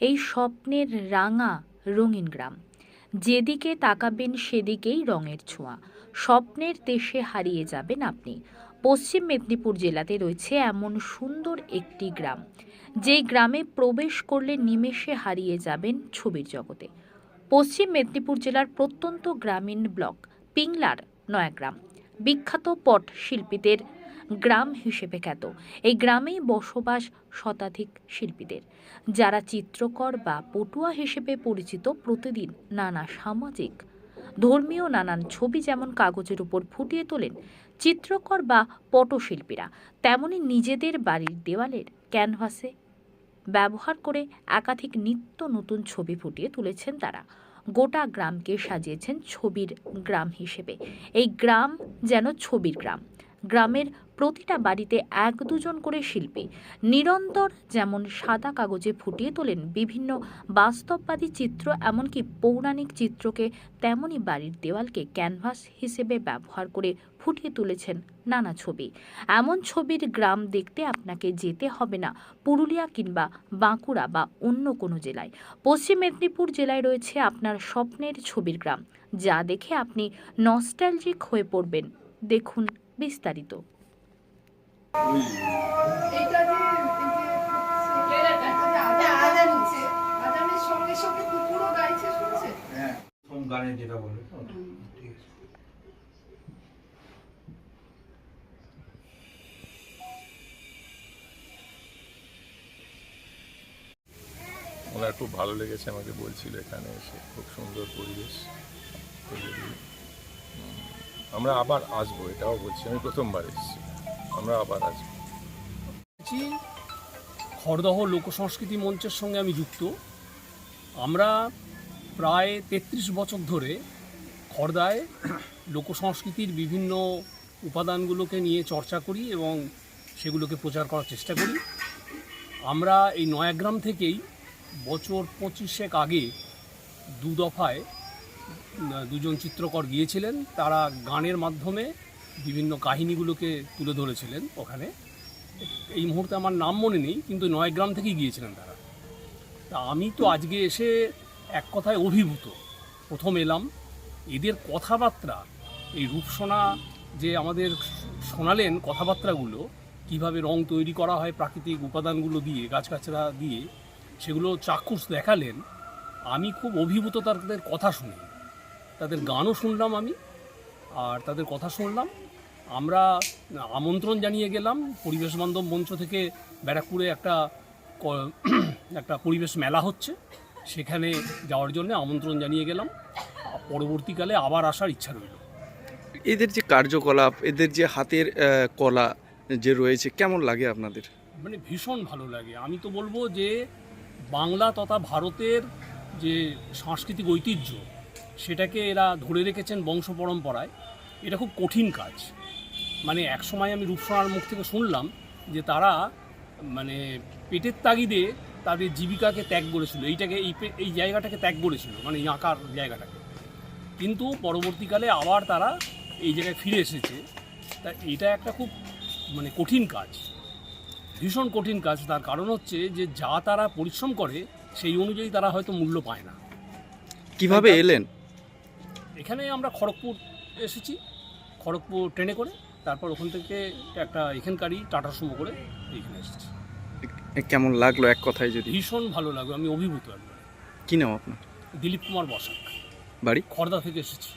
এই স্বপ্নের রাঙা রঙিন গ্রাম। যেদিকে তাকাবেন সেদিকেই রঙের ছোঁয়া। স্বপ্নের দেশে হারিয়ে যাবেন আপনি। পশ্চিম মেদিনীপুর জেলাতে রয়েছে এমন সুন্দর একটি গ্রাম। যেই গ্রামে প্রবেশ করলে নিমেষে হারিয়ে যাবেন ছবির জগতে। পশ্চিম মেদিনীপুর জেলার প্রত্যন্ত গ্রামীণ ব্লক, পিংলার নয়াগ্রাম। বিখ্যাত পট শিল্পীদের গ্রাম হিসেবে খ্যাত। এই গ্রামেই বসবাস শতাধিক শিল্পীদের। যারা চিত্রকর বা পটুয়া হিসেবে পরিচিত প্রতিদিন নানা সামাজিক, ধর্মীয় নানান ছবি যেমন কাগজের উপর ফুটিয়ে তোলেন চিত্রকর বা পটশিল্পীরা, তেমনি নিজেদের বাড়ির দেওয়ালের ক্যানভাসে ব্যবহার করে একাধিক নিত্য নতুন ছবি ফুটিয়ে তুলেছেন তারা। গোটা গ্রামকে সাজিয়েছেন ছবির গ্রাম হিসেবে। এই গ্রাম যেন ছবির গ্রাম। গ্রামের প্রতিটা বাড়িতে এক দুজন করে শিল্পী। নিরন্তর যেমন সাদা কাগজে ফুটিয়ে তোলেন বিভিন্ন বাস্তববাদী চিত্র, এমনকি পৌরাণিক চিত্রকে, তেমনি বাড়ির দেওয়ালকে ক্যানভাস হিসেবে ব্যবহার করে ফুটিয়ে তুলেছেন নানা ছবি। এমন ছবির গ্রাম দেখতে আপনাকে যেতে হবে না, পুরুলিয়া কিংবা বাঁকুড়া বা অন্য কোনো জেলায়। পশ্চিম মেদিনীপুর জেলায় রয়েছে আপনার স্বপ্নের ছবির গ্রাম। যা দেখে আপনি নস্টালজিক হয়ে পড়বেন। দেখুন বিস্তারিত। ওনার খুব ভালো লেগেছে, আমাকে বলছিল এখানে এসে। খুব সুন্দর পরিবেশ। আমরা আবার আসব, এটাও বলছি, আমি প্রথমবার এসেছি। আমরা আবার আসব। খড়দহ লোক সংস্কৃতি মঞ্চের সঙ্গে আমি যুক্ত। আমরা প্রায় তেত্রিশ বছর ধরে খড়দায় লোক সংস্কৃতির বিভিন্ন উপাদানগুলোকে নিয়ে চর্চা করি এবং সেগুলোকে প্রচার করার চেষ্টা করি। আমরা এই নয়াগ্রাম থেকেই বছর পঁচিশেক আগে দু দফায়, দুজন চিত্রকর গিয়েছিলেন। তারা গানের মাধ্যমে বিভিন্ন কাহিনীগুলোকে তুলে ধরেছিলেন ওখানে। এই মুহূর্তে আমার নাম মনে নেই, কিন্তু নয়গ্রাম থেকেই গিয়েছিলেন তারা। তা আমি তো আজকে এসে এক কথায় অভিভূত। প্রথম এলাম, এদের কথাবার্তা, এই রূপসোনা যে আমাদের শোনালেন কথাবার্তাগুলো, কীভাবে রং তৈরি করা হয় প্রাকৃতিক উপাদানগুলো দিয়ে গাছগাছরা দিয়ে, সেগুলো চাক্ষুষ দেখালেন। আমি খুব অভিভূত তাদের কথা শুনি। তাদের গানও শুনলাম আমি আর তাদের কথা শুনলাম। আমরা আমন্ত্রণ জানিয়ে গেলাম পরিবেশ বান্ধব মঞ্চ থেকে ব্যারাকপুরে একটা একটা পরিবেশ মেলা হচ্ছে। সেখানে যাওয়ার জন্য আমন্ত্রণ জানিয়ে গেলাম। পরবর্তীকালে আবার আসার ইচ্ছা রইল। এদের যে কার্যকলাপ এদের যে হাতের কলা যে রয়েছে কেমন লাগে আপনাদের? মানে ভীষণ ভালো লাগে। আমি তো বলব যে বাংলা তথা ভারতের যে সাংস্কৃতিক ঐতিহ্য সেটাকে এরা ধরে রেখেছেন বংশ পরম্পরায়। এটা খুব কঠিন কাজ। মানে এক সময় আমি রূপসোনার মুখ থেকে শুনলাম যে তারা মানে পেটের তাগিদে তাদের জীবিকাকে ত্যাগ করেছিল। এইটাকে এই এই জায়গাটাকে ত্যাগ করেছিল মানে এই আঁকার জায়গাটাকে। কিন্তু পরবর্তীকালে আবার তারা এই জায়গায় ফিরে এসেছে। তা এটা একটা খুব মানে কঠিন কাজ। ভীষণ কঠিন কাজ। তার কারণ হচ্ছে যে যা তারা পরিশ্রম করে সেই অনুযায়ী তারা হয়তো মূল্য পায় না। কীভাবে এলেন? এখানে আমরা খড়গপুর এসেছি খড়গপুর ট্রেনে করে তারপর ওখান থেকে একটা এখানকারই টাটা সুমো করে এখানে এসেছি। কেমন লাগল এক কথায় যদি? ভীষণ ভালো লাগল আমি অভিভূত একবার। কি নাম আপনার? দিলীপ কুমার বসাক। বাড়ি? খড়দা থেকে এসেছি।